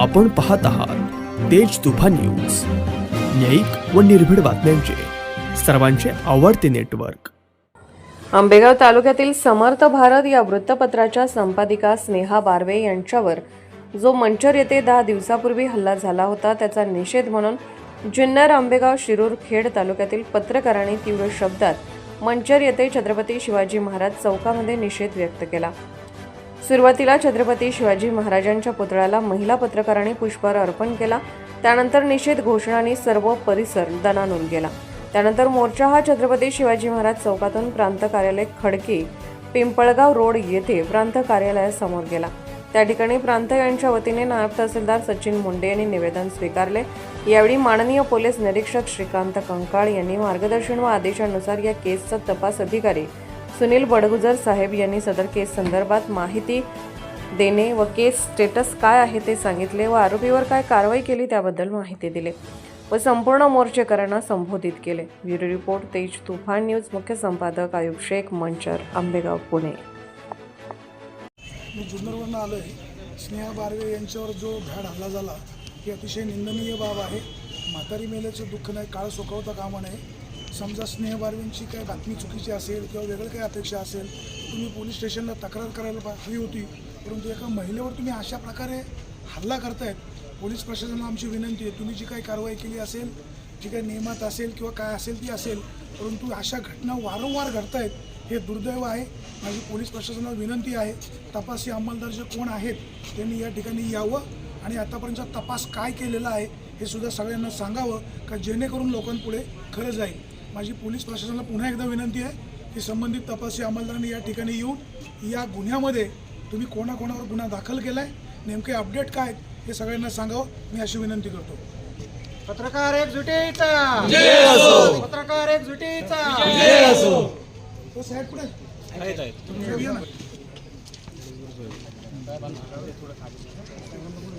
आपण पाहत आहात तेज तुफान न्यूज. न्यायिक व निर्भीड बातम्यांचे. सर्वांचे आवडते नेटवर्क. आंबेगाव तालुक्यातील समर्थ भारत या वृत्तपत्राच्या संपादिका स्नेहा बारवे यांच्यावर जो मंचर येथे दहा दिवसापूर्वी हल्ला झाला होता त्याचा निषेध म्हणून जुन्नर आंबेगाव शिरूर खेड तालुक्यातील पत्रकारांनी तीव्र शब्दात मंचर येथे छत्रपती शिवाजी महाराज चौकामध्ये निषेध व्यक्त केला. सुरुवातीला छत्रपती शिवाजी महाराजांच्या पुतळ्याला महिला पत्रकारांनी पुष्पहार अर्पण केला. त्यानंतर निषेध घोषणांनी सर्व परिसर दणानून गेला. त्यानंतर मोर्चा हा छत्रपती शिवाजी महाराज चौकातून प्रांत कार्यालय खडकी पिंपळगाव रोड येथे प्रांत कार्यालयासमोर गेला. त्या ठिकाणी प्रांत यांच्या वतीने नायब तहसीलदार सचिन मुंडे यांनी निवेदन स्वीकारले. यावेळी माननीय पोलीस निरीक्षक श्रीकांत कंकाळ यांनी मार्गदर्शन व आदेशानुसार या केसचा तपास अधिकारी सुनील बडगुजर साहेब यांनी सदर केस संदर्भात माहिती देणे व केस स्टेटस काय आहे ते सांगितले व आरोपीवर काय कारवाई केली त्याबद्दल माहिती दिली व संपूर्ण मोर्चेकरांना संबोधित केले. ब्युरो रिपोर्ट तेज तुफान न्यूज मुख्य संपादक आयुब शेख मंचर आंबेगाव पुणे. मी जुन्नरवरून आलो आहे स्नेहा बारवे यांच्यावर जो भ्याड हल्ला झाला ही अतिशय निंदनीय बाब आहे. म्हातारी मेल्याचं दुःख नाही काळ सुखवता कामा नये समजा स्नेहबारवींची काही काय बातमी चुकीची असेल किंवा वेगळं काही अपेक्षा असेल तर तुम्ही पोलीस स्टेशनला तक्रार करायला पा- हवी होती. परंतु एका महिलेवर तुम्ही अशा प्रकारे हल्ला करतायत पोलीस प्रशासनाला आमची विनंती आहे तुम्ही जी काही कारवाई केली असेल जी काही नियमात असेल किंवा काय असेल ती असेल परंतु अशा घटना वारंवार घडतायत हे दुर्दैव आहे. माझी पोलीस प्रशासनाला विनंती आहे तपासी अंमलदार जे कोण आहेत त्यांनी या ठिकाणी यावं आणि आतापर्यंतचा तपास काय केलेला आहे हे सुद्धा सगळ्यांना सांगावं का जेणेकरून लोकांपुढे खरं जाईल. माझी पोलीस प्रशासनाला पुन्हा एकदा विनंती आहे की संबंधित तपासी अंमलदारांनी या ठिकाणी येऊन या गुन्ह्यामध्ये तुम्ही कोणाकोणावर गुन्हा दाखल केला आहे नेमके अपडेट काय हे सगळ्यांना सांगावं. मी अशी विनंती करतो. पत्रकार एक जुटीचा पत्रकार एक जुटीचा साहेब कुठे.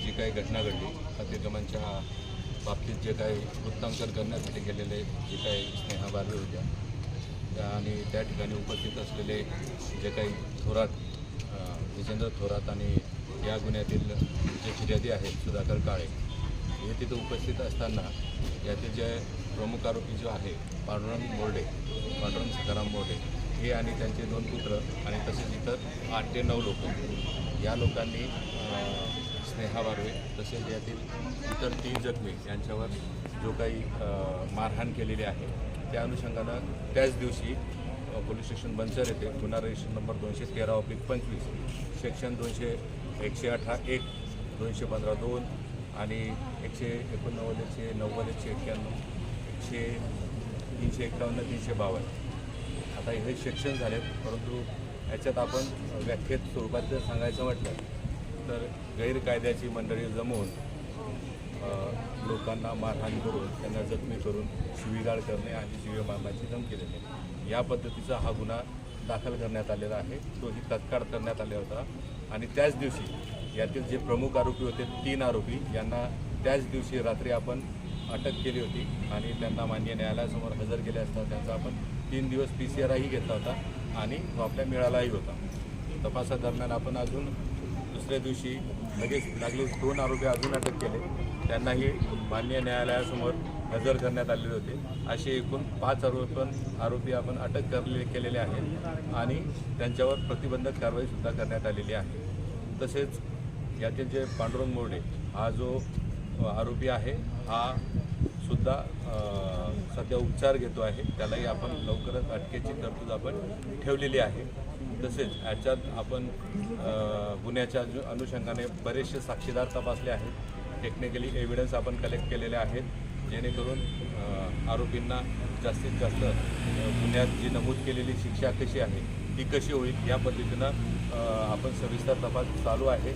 जी काही घटना घडली अतिक्रमणच्या बाबतीत जे काही वृत्तांकन करण्यासाठी गेलेले जे काही स्नेहा बारवे होत्या त्या आणि त्या ठिकाणी उपस्थित असलेले जे काही थोरात विजेंद्र थोरात आणि या गुन्ह्यातील जे फिर्यादी आहेत सुधाकर काळे हे तिथं उपस्थित असताना यातील जे प्रमुख आरोपी जो आहे पांडुरंग मोर्डे पांडुरंग सकाराम बोर्डे हे आणि त्यांचे दोन पुत्र आणि तसेच इतर आठ ते नऊ लोक या लोकांनी स्नेहा बारवे तसेच यातील इतर तीन जखमी यांच्यावर जो काही मारहाण केलेली आहे त्या अनुषंगानं त्याच दिवशी पोलीस स्टेशन बंचर येथे गुन्हा रजिस्टर नंबर दोनशे तेरा ऑब्लिक पंचवीस सेक्शन दोनशे एकशे अठरा एक दोनशे पंधरा दोन आणि एकशे एकोणनव्वद एकशे नव्वद एकशे एक्क्याण्णव एकशे तीनशे एकावन्न तीनशे बावन्न. आता हे सेक्शन झाले परंतु याच्यात आपण व्याख्येत स्वरूपात जर सांगायचं म्हटलं तर गैरकायद्याची मंडळी जमवून लोकांना मारहाण करून त्यांना जखमी करून शिवीगाळ करणे आणि शिवे मारण्याची धमकी देणे. या पद्धतीचा हा गुन्हा दाखल करण्यात आलेला आहे. तोही तत्काळ करण्यात आला होता. आणि त्याच दिवशी यातील जे प्रमुख आरोपी होते तीन आरोपी यांना त्याच दिवशी रात्री आपण अटक केली होती आणि त्यांना मान्य न्यायालयासमोर हजर केले असता त्यांचा आपण तीन दिवस पी सी आरही घेतला होता आणि तो आपल्या मिळालाही होता. तपासादरम्यान आपण अजून दुसऱ्या दिवशी लगेच लागले दोन आरोपी अजून अटक केले. त्यांनाही मान्य न्यायालयासमोर हजर करण्यात आलेले होते. असे एकूण पाच आरोपी पण आरोपी आपण अटक करले केलेले आहेत आणि त्यांच्यावर प्रतिबंधक कारवाईसुद्धा करण्यात आलेली आहे. तसेच यातील जे पांडुरंग मोर्डे हा जो आरोपी आहे हा सुद्धा सध्या उपचार घेतो आहे. त्यालाही आपण लवकरच अटकेची तरतूद आपण ठेवलेली आहे. तसेच याच्यात आपण गुन्ह्याच्या अनुषंगाने बरेचसे साक्षीदार तपासले आहेत. टेक्निकली एव्हिडन्स आपण कलेक्ट केलेले आहेत. जेणेकरून आरोपींना जास्तीत जास्त गुन्ह्यात जी नमूद केलेली शिक्षा कशी आहे ती कशी होईल या पद्धतीनं आपण सविस्तर तपास चालू आहे.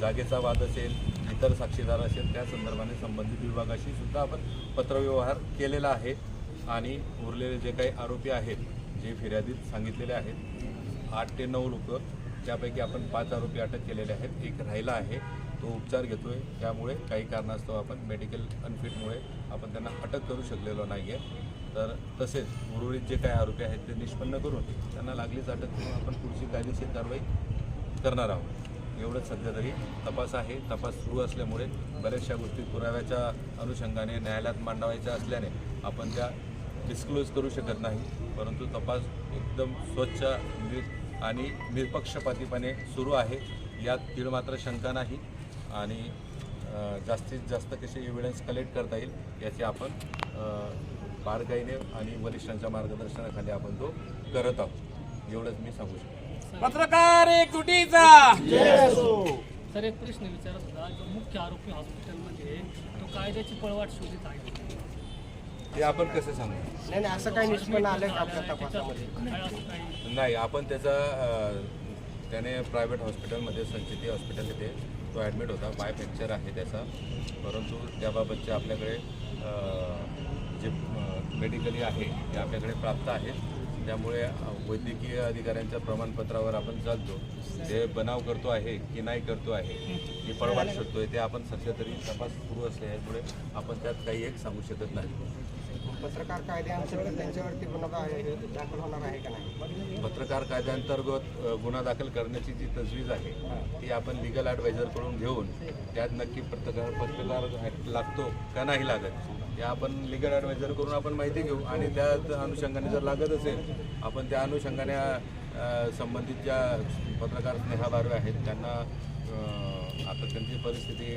जागेचा वाद असेल इतर साक्षीदार असेल त्या संदर्भाने संबंधित विभागाशी सुद्धा आपण पत्रव्यवहार केलेला आहे आणि उरलेले जे काही आरोपी आहेत जे फिर्यादीत सांगितलेले आहेत आठ ते नऊ लोक त्यापैकी आपण पाच आरोपी अटक केलेले आहेत एक राहिला आहे तो उपचार घेतोय त्यामुळे काही कारणास्तव आपण मेडिकल अनफिटमुळे आपण त्यांना अटक करू शकलेलो नाही आहे तर तसेच उर्वरित जे काही आरोपी आहेत ते निष्पन्न करून त्यांना लागलीच अटक करून आपण पुढची कायदेशीर कारवाई करणार आहोत. एवढंच सध्या तरी तपास आहे. तपास सुरू असल्यामुळे बऱ्याचशा गोष्टी पुराव्याच्या अनुषंगाने न्यायालयात मांडावायच्या असल्याने आपण त्या डिस्क्लोज करू शकत नाही. परंतु तपास एकदम स्वच्छ नि आणि निरपक्षपातीपणे सुरू आहे. यात तीळ मात्र शंका नाही आणि जास्तीत जास्त कसे एव्हिडन्स कलेक्ट करता येईल याची आपण बारकाईने आणि वरिष्ठांच्या मार्गदर्शनाखाली आपण तो करत आहोत. एवढंच मी सांगू शकतो. पत्रकार एक तुटीचा. तर एक प्रश्न विचारत होता. जो मुख्य आरोपी हॉस्पिटलमध्ये आहे, तो कायद्याची पळवाट शोधित आहे. ते आपण कसं सांगू? नाही नाही असं काही निष्पन्न आलं का आपल्या तपासामध्ये? नाही आपण त्याचा अ, त्याने प्रायव्हेट हॉस्पिटलमध्ये संचिती हॉस्पिटल इथे तो ॲडमिट होता. बाय फ्रॅक्चर आहे त्याचा. परंतु त्याबाबतचे आपल्याकडे अ, जे मेडिकली आहे ते आपल्याकडे प्राप्त आहेत त्यामुळे वैद्यकीय अधिकाऱ्यांच्या प्रमाणपत्रावर आपण चालतो. ते बनाव करतो आहे की नाही करतो आहे की पळवाट शोधतोय ते आपण सध्या तरी तपास सुरू असल्यामुळे आपण त्यात काही एक सांगू शकत नाही. पत्रकार कायद्याअंतर्गत त्यांच्यावरती गुन्हा दाखल होणार आहे का नाही? पत्रकार कायद्याअंतर्गत गुन्हा दाखल करण्याची जी तजवीज आहे ती आपण लिगल ॲडवायझरकडून घेऊन त्यात नक्की पत्रकार पत्रकार लागतो का नाही लागत या आपण लिगल ॲडवायझर करून आपण माहिती घेऊ. आणि त्या अनुषंगाने जर लागत असेल आपण त्या अनुषंगाने संबंधित ज्या पत्रकार स्नेहा बारवे आहेत त्यांना आता त्यांची परिस्थिती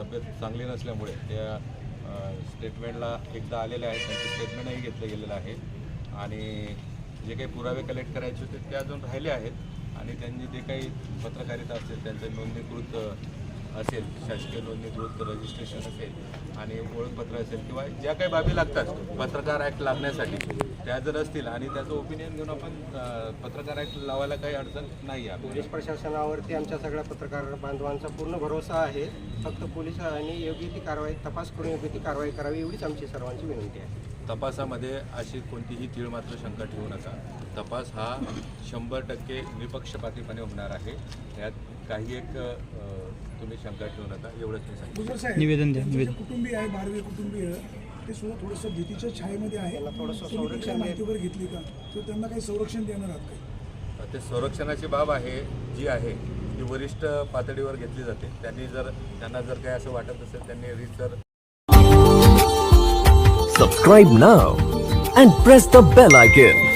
तब्येत चांगली नसल्यामुळे त्या स्टेटमेंटला एकदा आलेले आहेत. त्यांचं स्टेटमेंटही घेतलं गेलेलं आहे. आणि जे काही पुरावे कलेक्ट करायचे होते ते अजून राहिले आहेत. आणि त्यांनी जे काही पत्रकारिता असेल त्यांचं नोंदणीकृत असेल शासकीय नोंदणीकृत रजिस्ट्रेशन असेल आणि ओळखपत्र असेल किंवा ज्या काही बाबी लागतात पत्रकार ॲक्ट लागण्यासाठी त्या जर असतील आणि त्याचं ओपिनियन घेऊन आपण पत्रकार ॲक्ट लावायला काही अडचण नाही आहे पोलीस प्रशासनावरती आमच्या सगळ्या पत्रकार बांधवांचा पूर्ण भरोसा आहे. फक्त पोलिसांनी योग्य ती कारवाई तपास करून योग्य ती कारवाई करावी एवढीच आमची सर्वांची विनंती आहे. तपासामध्ये अशी कोणतीही तीळ मात्र शंका ठेवू नका. तपास हा शंभर टक्के निपक्षपातीपणे होणार आहे. यात काही एक तुम्ही शंका ठेवू नका एवढंच मी सांगतो. गुजर साहेब निवेदन द्या कुटुंबीय आहे बारवे कुटुंबीय ते सुद्धा थोडंसं भीतीच्या छायेमध्ये आहे. थोडंसं संरक्षण माहितीवर घेतली का? किंवा त्यांना काही संरक्षण देणार आहात काही ते संरक्षणाची बाब आहे जी आहे ती वरिष्ठ पातळीवर घेतली जाते. त्यांनी जर त्यांना जर काही असं वाटत असेल त्यांनी रिसर Subscribe now and press the bell icon.